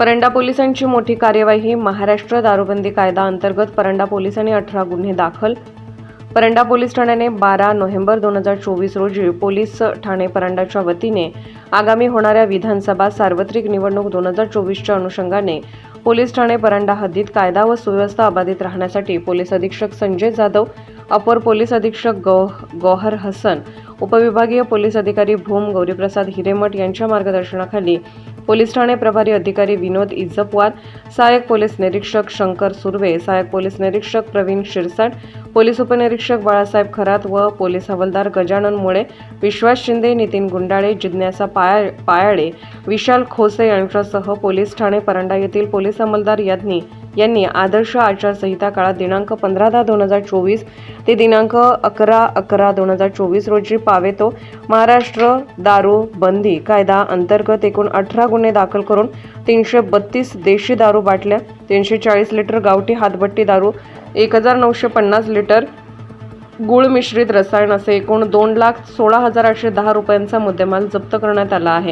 परंडा पोलिसांची मोठी कार्यवाही महाराष्ट्र दारूबंदी कायदा अंतर्गत परंडा पोलिसांनी अठरा गुन्हे दाखल. परंडा पोलीस ठाण्याने बारा नोव्हेंबर दोन हजार चोवीस रोजी पोलीस ठाणे परंडाच्या वतीने आगामी होणाऱ्या विधानसभा सार्वत्रिक निवडणूक दोन हजार चोवीसच्या अनुषंगाने पोलीस ठाणे परंडा हद्दीत कायदा व सुव्यवस्था अबाधित राहण्यासाठी पोलीस अधीक्षक संजय जाधव अपर पोलीस अधीक्षक गौ गौहर हसन उपविभागीय पोलीस अधिकारी भूम गौरीप्रसाद हिरेमठ यांच्या मार्गदर्शनाखाली पोलीस ठाणे प्रभारी अधिकारी विनोद इज्जपवार सहाय्यक पोलीस निरीक्षक शंकर सुर्वे सहाय्यक पोलीस निरीक्षक प्रवीण शिरसाट पोलीस उपनिरीक्षक बाळासाहेब खरात व पोलीस हवालदार गजानन मुळे विश्वास शिंदे नितीन गुंडाळे जिज्ञासा पाया पायाळे विशाल खोसे यांच्यासह पोलीस ठाणे परंडा येथील पोलीस अंमलदार यांनी यांनी आदर्श आचारसंहिता काळात दिनांक पंधरा दहा दोन हजार चोवीस ते दिनांक अकरा अकरा दोन हजार चोवीस रोजी पावेतो. महाराष्ट्र दारू बंदी कायदा अंतर्गत एकूण अठरा गुन्हे दाखल करून तीनशे बत्तीस देशी दारू बाटल्या तीनशे चाळीस लिटर गावठी हातभट्टी दारू एक हजार नऊशे पन्नास लिटर गुळ मिश्रित रसायन असे एकूण दोन लाख सोळा हजार आठशे दहा रुपयांचा मुद्देमाल जप्त करण्यात आला आहे.